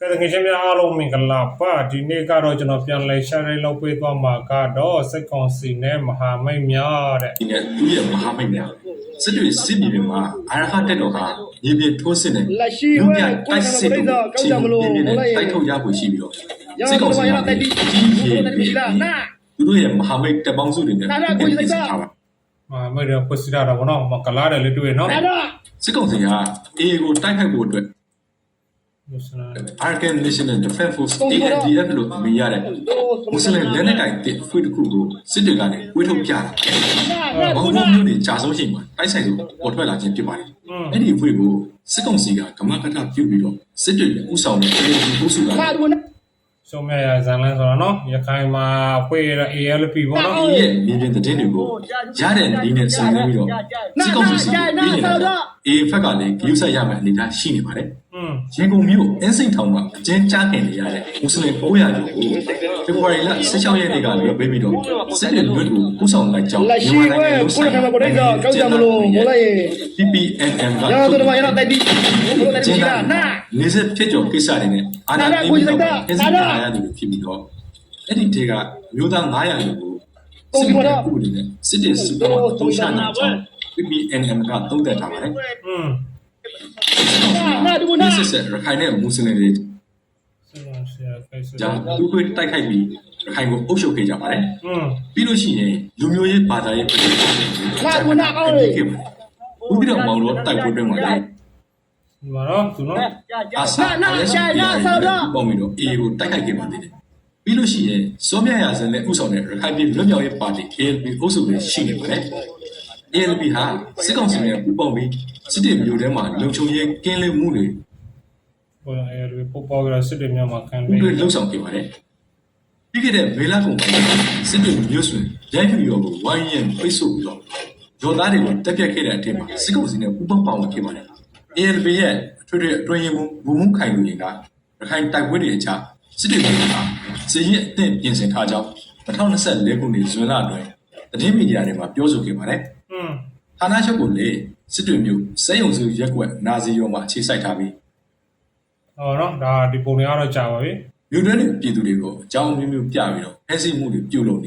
ကဲတကယ်ချင်းများအားလုံးမင်္ဂလာပါဒီနေ့ကတော့ကျွန်တော်ပြန်လဲရှာရဲလောက်ပေးသွားမှာကတော့စက်ကောင်စီနဲ့မဟာမိတ်များတဲ့ဒီနဲ့သူ့ရဲ့မဟာမိတ်များစစ်တွေစစ်မြေပြင်မှာအာရဟတက်တော်ကမြေပြင်ထိုးစစ်နဲ့လက်ရှိလူဝဲပြကိုယ်တိုက်ကစစ်ပြိတို့ဿကောက်ကြမလို့မြေမပြင်လိုက်နဲ့တိုက်ထုတ်ရဖို့ရှိပြီးတော့ရစစ်ကောင်တော့စီရကတော့တိုက်ပြီးကြီးကြီးဘုရားတည်းမရှိလားနာသူတို့ရဲ့မဟာမိတ်တပ်ပေါင်းစုတွေနဲ့နာနာကိုယ်စိတ်ကထားပါမဟာမိတ်တော့ကိုစီရတာဗောနော်မကလာတယ်လေတွေ့နော်နာတော့စစ်ကောင်စီက AA ကိုတိုက်ခိုက်ဖို့အတွက် မစနာ Arkan National Defense Force ANDF လို့အမည်ရတဲ့မွတ်စလင်လက်နက်ကိုင်တစ်ဖွဲ့တစ်ခုကိုစစ်တွေကနေဝေးထုတ်ပြတာနာနာဘောကုင်းနာမျိုးတွေကြာဆုံးချိန်မှာတိုက်ဆိုင်လို့ပေါ်ထွက်လာခြင်းဖြစ်ပါတယ်อืมအဲ့ဒီအဖွဲ့ကိုစစ်ကောင်စီကကမကထပြုတ်ပြီးတော့စစ်တွေဥဆောင်တဲ့အဲဒီဥစုကခါဒူနာရှုံးမြရဇန်လန်းဆိုတော့နော်ရခိုင်မှာဖွေရ ALP ဗောနော်ဒီရဲ့မြေပြင်သတင်းတွေကိုရတဲ့နည်းနဲ့စုံစမ်းပြီးတော့စစ်ကောင်စီစီကိုပြည်နေတာ အေဖက်ကလည်းဂရုစိုက်ရမယ့်အနေအထားရှိနေပါတယ်อืมရန်ကုန်မြို့အင်းစိန်ထောင်မှာအကျဉ်းချခင်နေရတဲ့မွတ်စလင်900ကျော်ကိုဖေဖော်ဝါရီလ16ရက်နေ့ကလွှတ်ပေးပြီးတော့စစ်တွေမြို့ကိုဥဆောင်လိုက်ကြောင်းလက်ရှိဝဲကိုယ်ကပြိဿကောက်ကြမလို့မလိုက် PPNM ကရတော့ရတော့တိုက်ပြီးဘုရားတည်းမရှိလားနာနေဆက်ဖြစ်ကြောကိစ္စတွေနဲ့အာဏာသိမ်းပြီးတော့အင်းစိန်ထောင်ရသူတွေဖြစ်ပြီးတော့အဲ့ဒီတေကအမျိုးသား900ကျော်ကို စစ်မှုထမ်းဥပဒေနဲ့စစ်တပ်စုပေါင်းသုံးချနိုင်ကြောင်း PPNM ကသုံးသပ်ထားပါတယ်။อืมနာဒူနာစစ်စစ်ရခိုင်နဲ့မွတ်စလင်တွေကြာသူ့ကိုတိုက်ခိုက်ပြီးရခိုင်ကိုအုပ်ချုပ်ခဲ့ကြပါတယ်။ပြီးလို့ရှိရင်လူမျိုးရေးဘာသာရေးပြည်သူတွေနာဒူနာအော်ရေဦးပြီးတော့မောင်တော့တိုက်ပွဲတွင်မှာလေဒီမှာတော့သူနော်အာဆာနာရှာနာဆောက်တော့ပုံပြီးတော့အေကိုတိုက်ခိုက်ခဲ့ပါသေးတယ်။ ပြီးလို့ရှိရင်စောမြရာဇန်နဲ့ဥဆောင်တဲ့ရခိုင်ပြည်လွတ်မြောက်ရေးပါတီ ALP အုပ်စုတွေရှိနေပါတယ် ALP ဟာစစ်ကောင်စီနဲ့ပူးပေါင်းပြီးစစ်တေမျိုးထဲမှာလုံခြုံရေးကင်းလင်းမှုတွေဟို ALP ပို့ပေါ်ကြစစ်တွေများမှာခံပူးတွဲလှုပ်ဆောင်ခဲ့ပါတယ်ပြီးခဲ့တဲ့မေလကုန်ပိုင်းစစ်တေမျိုးဆွေရိုက်ဖြူရောကိုဝိုင်းရင်ပိတ်ဆို့ပြီးတော့ဒေါ်သားတွေကိုတက်ပြတ်ခဲ့တဲ့အထက်မှာစစ်ကောင်စီနဲ့ပူးပေါင်းပါဝင်ခဲ့ပါတယ် ALP ရဲ့အထွေထွေအတွင်းရေးမှူးဘူမှုခိုင်လူရင်ကရခိုင်တိုက်ပွဲတွေအကြားစစ်တေမျိုးက စစ်ရေးအသင့်ပြင်ဆင်ထားကြောင်း2024ခုနှစ်ဇွန်လအတွင်းသတင်းမီဒီယာတွေမှာပြောဆိုခဲ့ပါတယ်อืมဌာနချုပ်ကိုလေစစ်တွေမျိုးစက်ယုံစုရက်ကွက်နာစီရောမှာအခြေစိုက်ထားပြီးဟောနော်ဒါဒီပုံတွေကတော့ကြာပါပြီမြို့တွင်းပြည်သူတွေကိုအကြောင်းအမျိုးမျိုးပြပြီးတော့ဖဲဆီးမှုတွေပြုလုပ်နေ